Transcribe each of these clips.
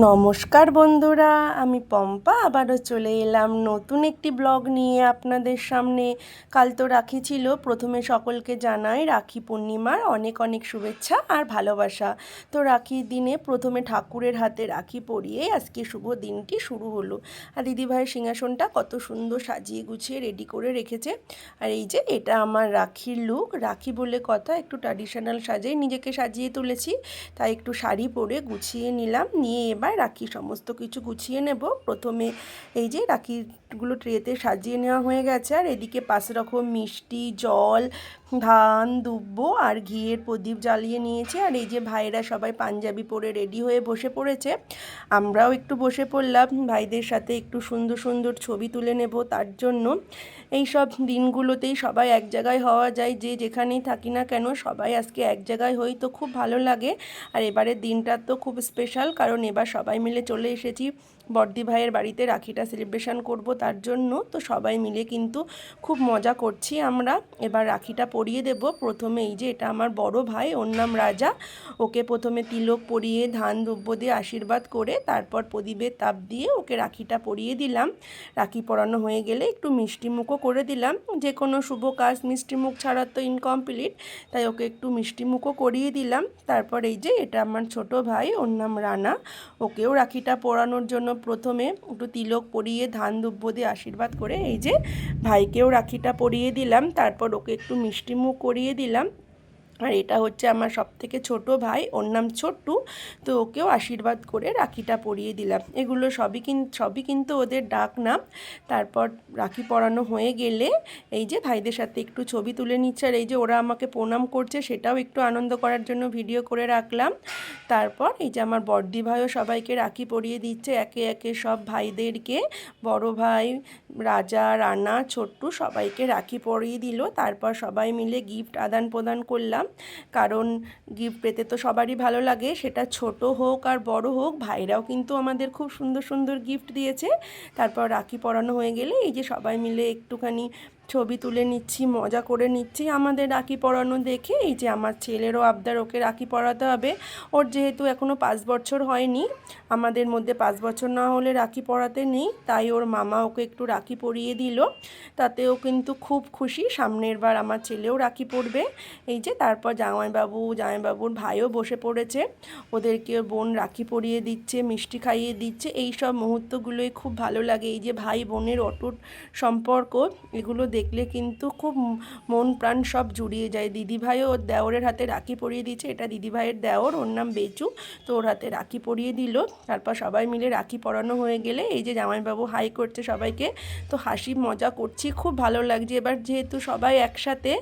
নমস্কার বন্ধুরা, আমি পম্পা। আবারও চলে এলাম নতুন একটি ব্লগ নিয়ে আপনাদের সামনে। কাল তো রাখি ছিল, প্রথমে সকলকে জানাই রাখি পূর্ণিমার অনেক অনেক শুভেচ্ছা আর ভালোবাসা। তো রাখির দিনে প্রথমে ঠাকুরের হাতে রাখি পরিয়ে আজকে শুভ দিনটি শুরু হলো। আর দিদিভাইয়ের সিংহাসনটা কত সুন্দর সাজিয়ে গুছিয়ে রেডি করে রেখেছে। আর এই যে এটা আমার রাখির লুক রাখি বলে কথা একটু ট্র্যাডিশনাল সাজিয়ে নিজেকে সাজিয়ে তুলেছি, তাই একটু শাড়ি পরে গুছিয়ে নিলাম। নিয়ে এবার রাখি সমস্ত কিছু গুছিয়ে নেব। প্রথমে এই যে রাখিগুলো ট্রেতে সাজিয়ে নেওয়া হয়ে গেছে। আর এদিকে পাঁচ রকম মিষ্টি, জল, ধান, দুব্ব আর ঘিয়ের প্রদীপ জ্বালিয়ে নিয়েছে। আর এই যে ভাইরা সবাই পাঞ্জাবি পরে রেডি হয়ে বসে পড়েছে, আমরাও একটু বসে পড়লাম। ভাইদের সাথে একটু সুন্দর সুন্দর ছবি তুলে নেব তার জন্য। এই সব দিনগুলোতেই সবাই এক জায়গায় হওয়া যায়, যে যেখানেই থাকি না কেন সবাই আজকে এক জায়গায় হই তো খুব ভালো লাগে। আর এবারের দিনটা তো খুব স্পেশাল কারণ এবার সবাই মিলে চলে এসেছি। বর্দি ভাইয়ের বাড়িতে রাখিটা সেলিব্রেশন করব তার জন্য। তো সবাই মিলে কিন্তু খুব মজা করছি আমরা। এবার রাখিটা পরিয়ে দেব। প্রথমে এই যে এটা আমার বড় ভাই, ওর নাম রাজা। ওকে প্রথমে তিলক পরিয়ে, ধান দ্রব্য দিয়ে আশীর্বাদ করে, তারপর প্রদীপের তাপ দিয়ে ওকে রাখিটা পরিয়ে দিলাম। রাখি পরানো হয়ে গেলে একটু মিষ্টি মুখও করে দিলাম। যে কোনো শুভ কাজ মিষ্টি মুখ ছাড়া তো ইনকমপ্লিট তাই ওকে একটু মিষ্টি মুখও করিয়ে দিলাম। তারপর এই যে এটা আমার ছোট ভাই, ওর নাম রানা। ওকেও রাখিটা পরানোর জন্য প্রথমে একটু তিলক পরিয়ে ধান দুব্য দিয়ে আশীর্বাদ করে এই যে ভাইকেও রাখিটা পরিয়ে দিলাম, তারপর ওকে একটু মিষ্টি মুখ করিয়ে দিলাম। আর এটা হচ্ছে আমার সব থেকে ছোট ভাই, ওর নাম ছোট্টু। তো ওকেও আশীর্বাদ করে রাখিটা পরিয়ে দিলাম। এগুলো সবই কিন্তু সবই কিন্তু ওদের ডাক নাম তারপর রাখি পরানো হয়ে গেলে এই যে ভাইদের সাথে একটু ছবি তুলে নিচ্ছে। আর এই যে ওরা আমাকে প্রণাম করছে, সেটাও একটু আনন্দ করার জন্য ভিডিও করে রাখলাম। তারপর এই যে আমার বর্দি ভাইও সবাইকে রাখি পরিয়ে দিচ্ছে। একে একে সব ভাইদেরকে, বড় ভাই, রাজা, রানা, ছোট্টু সবাইকে রাখি পরিয়ে দিল। তারপর সবাই মিলে গিফট আদান প্রদান করলাম। কারণ গিফট পেতে তো সবারই ভালো লাগে, সেটা ছোট হোক আর বড় হোক, ভাইরাও কিন্তু আমাদের খুব সুন্দর সুন্দর গিফট দিয়েছে। তারপর রাখি পরানো হয়ে গেলে এই যে সবাই মিলে একটুখানি ছবি তুলে নিচ্ছি, মজা করে নিচ্ছি। আমাদের রাখি পরানো দেখে এই যে আমার ছেলেরও আবদার, ওকে রাখি পরাতে হবে। ওর যেহেতু এখনও পাঁচ বছর হয়নি, আমাদের মধ্যে পাঁচ বছর না হলে রাখি পরাতে নেই, তাই ওর মামা ওকে একটু রাখি পরিয়ে দিল। তাতেও কিন্তু খুব খুশি, সামনের বার আমার ছেলেও রাখি পরবে। এই যে তারপর জামাইবাবু, জামাইবাবুর ভাইও বসে পড়েছে। ওদেরকে বোন রাখি পরিয়ে দিচ্ছে, মিষ্টি খাইয়ে দিচ্ছে। এই সব মুহূর্তগুলোই খুব ভালো লাগে। এই যে ভাই বোনের অটুট সম্পর্ক, এগুলো দেখলে কিন্তু খুব মন প্রাণ সব জুড়িয়ে যায়। দিদিভাইও ওর দেওরের হাতে রাখি পরিয়ে দিচ্ছে এটা দিদিভাইয়ের দেওর, ওর নাম বেচু। তো ওর হাতে রাখি পরিয়ে দিল। তারপর সবাই মিলে রাখি পরানো হয়ে গেলে এই যে জামাইবাবু হাই করছে সবাইকে। তো হাসি মজা করছি, খুব ভালো লাগছে। এবার যেহেতু সবাই একসাথে,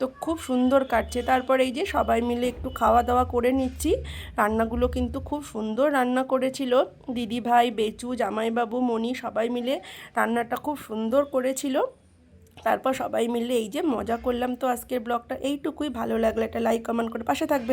তো খুব সুন্দর কাটছে। তারপর এই যে সবাই মিলে একটু খাওয়া দাওয়া করে নিচ্ছি। রান্নাগুলো কিন্তু খুব সুন্দর রান্না করেছিল। দিদি ভাই বেচু, জামাইবাবু, মণি সবাই মিলে রান্নাটা খুব সুন্দর করেছিল। তারপর সবাই মিলে এই যে মজা করলাম। তো আজকের ব্লগটা এইটুকুই। ভালো লাগলে একটা লাইক কমেন্ট করে পাশে থাকবেন।